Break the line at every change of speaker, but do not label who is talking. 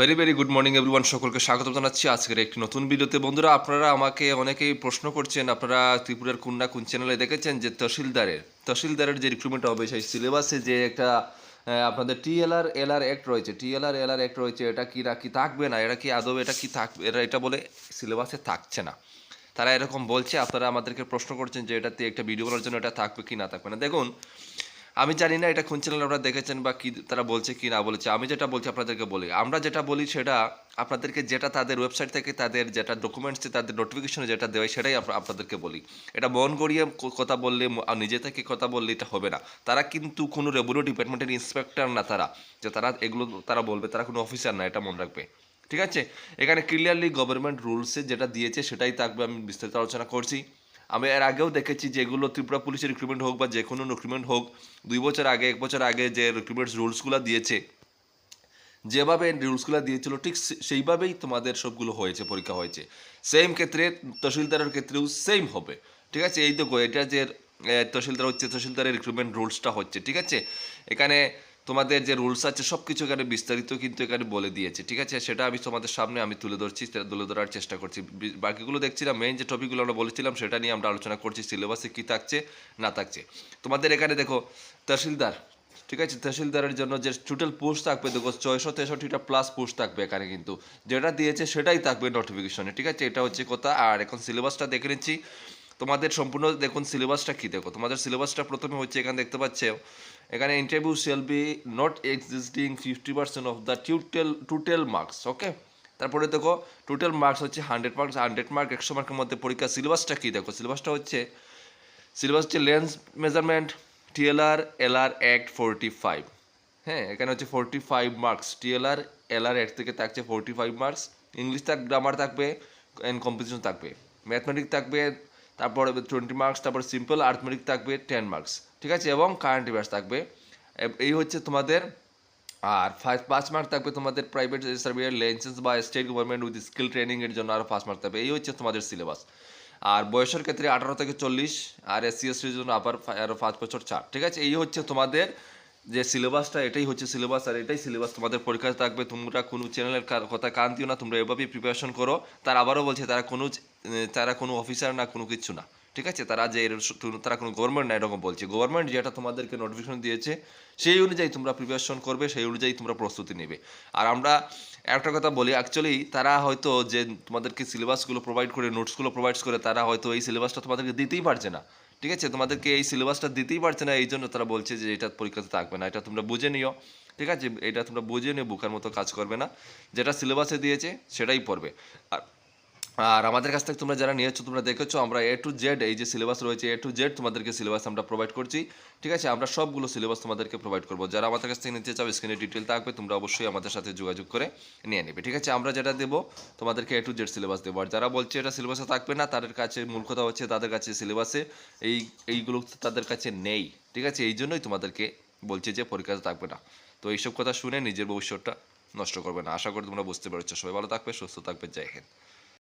Very very good morning everyone সকলকে স্বাগত জানাচ্ছি আজকের একটি নতুন ভিডিওতে। বন্ধুরা, আপনারা আমাকে অনেকেই প্রশ্ন করছেন, আপনারা ত্রিপুরার কোন না কোন চ্যানেলে দেখেছেন যে তহসিলদারের। তহসিলদারের যে রিক্রুটমেন্ট হবে, সেই সিলেবাসে যে একটা আপনাদের টিএলআর এলআর অ্যাক্ট রয়েছে। টিএলআর এলআর অ্যাক্ট রয়েছে, এটা কি কি থাকবে না? এটা কি আদৌ এটা কি থাকবে এরা এটা বলে সিলেবাসে থাকছে না। তারা এরকম বলছে, আপনারা আমাদেরকে প্রশ্ন করছেন যে এটাতে একটা ভিডিও করার জন্য এটা থাকবে কি না থাকবে না। দেখুন আমি জানি না এটা কোন চ্যানেল আপনারা দেখেছেন বা কি তারা বলছে, কি না বলেছে। আমি যেটা বলছি আপনাদেরকে বলি। আমরা যেটা বলি সেটা আপনাদেরকে যেটা তাদের ওয়েবসাইট থেকে, তাদের যেটা ডকুমেন্টসে তাদের নোটিফিকেশনে যেটা দেওয়া সেটাই আপনা- আপনাদেরকে বলি। এটা মন গড়িয়ে কথা বললে নিজে থেকে কথা বললে এটা হবে না। তারা কিন্তু কোনো রেভিনিউ ডিপার্টমেন্টের ইন্সপেক্টর না তারা। যে তারা এগুলো তারা বলবে, তারা কোনো অফিসার না, এটা মনে রাখবে। ঠিক আছে? এখানে ক্লিয়ারলি গভর্নমেন্ট রুলসে যেটা দিয়েছে সেটাই থাকবে, আমি বিস্তারিত আলোচনা করছি। আমি এর আগেও দেখেছি যেগুলো ত্রিপুরা পুলিশের রিক্রুটমেন্ট হোক বা যে কোনো রিক্রুটমেন্ট হোক, দুই বছর আগে, এক বছর আগে যে রিক্রুটমেন্ট রুলসগুলো দিয়েছে, যেভাবে রুলসগুলো দিয়েছিল, ঠিক সেইভাবেই তোমাদের সবগুলো হয়েছে, পরীক্ষা হয়েছে। সেম ক্ষেত্রে তহসিলদারের ক্ষেত্রেও সেম হবে, ঠিক আছে? এই দেখো, এটা যে তহসিলদার হচ্ছে, তহসিলদারের রিক্রুটমেন্ট রুলসটা হচ্ছে, ঠিক আছে? এখানে তোমাদের যে রুলস আছে সব কিছু এখানে বিস্তারিত কিন্তু এখানে বলে দিয়েছে, ঠিক আছে? সেটা আমি তোমাদের সামনে আমি তুলে ধরছি তুলে ধরার চেষ্টা করছি। বাকিগুলো দেখছিলাম মেইন যে টপিকগুলো আমরা বলেছিলাম, সেটা নিয়ে আমরা আলোচনা করছি সিলেবাসে কী থাকছে, না থাকছে। তোমাদের এখানে দেখো, তহসিলদার, ঠিক আছে? তহসিলদারের জন্য যে টোটাল পোস্ট থাকবে, দেখো, ছয়শো তেষট্টিটা প্লাস পোস্ট থাকবে এখানে কিন্তু। যেটা দিয়েছে, সেটাই থাকবে নোটিফিকেশনে ঠিক আছে? এটা হচ্ছে কথা। আর এখন সিলেবাসটা দেখে নিচ্ছি। তোমাদের সম্পূর্ণ দেখুন সিলেবাসটা কী দেখো, তোমাদের সিলেবাসটা প্রথমে হচ্ছে এখানে দেখতে পাচ্ছ, এখানে interview shall be not existing fifty percent of the total total marks okay তারপরে দেখো টোটাল মার্কস হচ্ছে হান্ড্রেড মার্কস হান্ড্রেড মার্ক একশো মার্কের মধ্যে পরীক্ষা সিলেবাসটা কী দেখো, সিলেবাসটা হচ্ছে সিলেবাস হচ্ছে lens measurement TLR LR act forty five হ্যাঁ এখানে হচ্ছে forty five marks TLR LR act থেকে থাকছে ফোরটি ফাইভ মার্কস ইংলিশ থাক গ্রামার থাকবে অ্যান্ড কম্পিটিশন থাকবে ম্যাথমেটিক্স থাকবে তারপরে টোয়েন্টি মার্কস তারপর সিম্পল আর্থমেটিক থাকবে টেন মার্কস ঠিক আছে? এবং কারেন্ট অ্যাফেয়ার্স থাকবে। এই হচ্ছে তোমাদের, আর ফাইভ পাঁচ মার্ক থাকবে তোমাদের প্রাইভেট সার্ভিসের লাইসেন্স বা state government with skill training এর জন্য আরও পাঁচ মার্ক থাকবে। এই হচ্ছে তোমাদের সিলেবাস আর বয়সের ক্ষেত্রে আঠারো থেকে চল্লিশ, আর এস এসসি এসটির জন্য আবার আরও পাঁচ বছর ছাড় ঠিক আছে? এই হচ্ছে তোমাদের যে সিলেবাসটা এটাই হচ্ছে সিলেবাস আর এটাই সিলেবাস তোমাদের পরীক্ষায় থাকবে। তোমরা কোনো চ্যানেলের কথা কান দিও না, তোমরা এভাবেই প্রিপারেশন করো। তার আবারও বলছে, তারা কোনো তারা কোনো অফিসার না, কোনো কিছু না, ঠিক আছে? তারা যে তারা কোনো গভর্নমেন্ট না, এরকম বলছে। গভর্নমেন্ট যেটা তোমাদেরকে নোটিফিকেশন দিয়েছে, সেই অনুযায়ী তোমরা প্রিপারেশন করবে, সেই অনুযায়ী তোমরা প্রস্তুতি নেবে। আর আমরা একটা কথা বলি অ্যাকচুয়ালি তারা হয়তো যে তোমাদেরকে সিলেবাসগুলো প্রোভাইড করে নোটসগুলো প্রোভাইড করে, তারা হয়তো এই সিলেবাসটা তোমাদেরকে দিতেই পারছে না। ঠিক আছে? তোমাদেরকে এই সিলেবাসটা দিতেই পারছে না এই জন্য তারা বলছে যে এটা পরীক্ষাতে থাকবে না, এটা তোমরা বুঝে নিও। ঠিক আছে? এটা তোমরা বুঝে নিও, বুকার মতো কাজ করবে না। যেটা সিলেবাসে দিয়েছে, সেটাই পড়বে। আর আর আমাদের কাছ থেকে তোমরা যারা নিয়েছো, তোমরা দেখেছ, আমরা এ টু জেড এই যে সিলেবাস রয়েছে এ টু জেড তোমাদেরকে সিলেবাস আমরা প্রোভাইড করছি। ঠিক আছে? আমরা সবগুলো সিলেবাস তোমাদেরকে প্রোভাইড করব। যারা আমাদের কাছ থেকে নিতে চাও স্ক্রিনে ডিটেল থাকবে, তোমরা অবশ্যই আমাদের সাথে যোগাযোগ করে নিয়ে নেবে। ঠিক আছে? আমরা যেটা দেবো, তোমাদেরকে এ টু জেড সিলেবাস দেবো। আর যারা বলছে এটা সিলেবাসে থাকবে না, তাদের কাছে মূল কথা হচ্ছে তাদের কাছে সিলেবাসে এই, এইগুলো তাদের কাছে নেই। ঠিক আছে? এই জন্যই তোমাদেরকে বলছে যে পরীক্ষাতে থাকবে না। তো এইসব কথা শুনে নিজের ভবিষ্যৎটা নষ্ট করবে না। আশা করি তোমরা বুঝতে পেরেছ। সবাই ভালো থাকবে, সুস্থ থাকবে। জয় হিন্দ।